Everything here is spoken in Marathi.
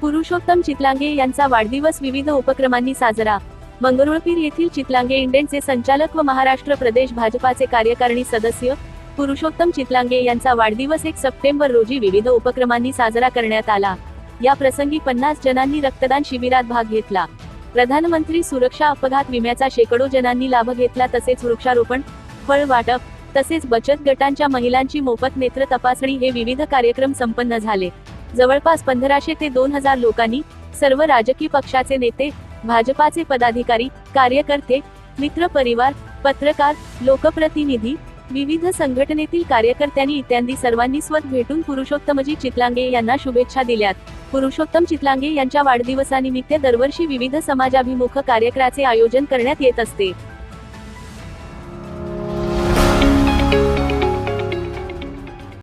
पुरुषोत्तम चितलांगे यांचा वाढदिवस विविध उपक्रमांनी साजरा. मंगरुळपीर येथील चितलांगे इंडेनचे संचालक व महाराष्ट्र प्रदेश भाजपाचे कार्यकारिणी सदस्य पुरुषोत्तम चितलांगे यांचा वाढदिवस एक सप्टेंबर रोजी विविध उपक्रमांनी साजरा करण्यात आला. या प्रसंगी पन्नास जणांनी रक्तदान शिबिरात भाग घेतला. प्रधानमंत्री सुरक्षा अपघात विम्याचा शेकडो जणांनी लाभ घेतला तसेच वृक्षारोपण फळ वाटप तसेच बचत गटांच्या महिलांची मोफत नेत्र तपासणी हे विविध कार्यक्रम संपन्न झाले. जवळपास पंधराशे ते दोन हजार लोकांनी सर्व राजकीय पक्षाचे नेते भाजपाचे पदाधिकारी कार्यकर्ते मित्र परिवार पत्रकार लोकप्रतिनिधी विविध संघटनेतील कार्यकर्त्यांनी इत्यादी सर्वांनी स्वत भेटून पुरुषोत्तमजी चितलांगे यांना शुभेच्छा दिल्यात. पुरुषोत्तम चितलांगे यांच्या वाढदिवसानिमित्त दरवर्षी विविध समाजाभिमुख कार्यक्रमाचे आयोजन करण्यात येत असते.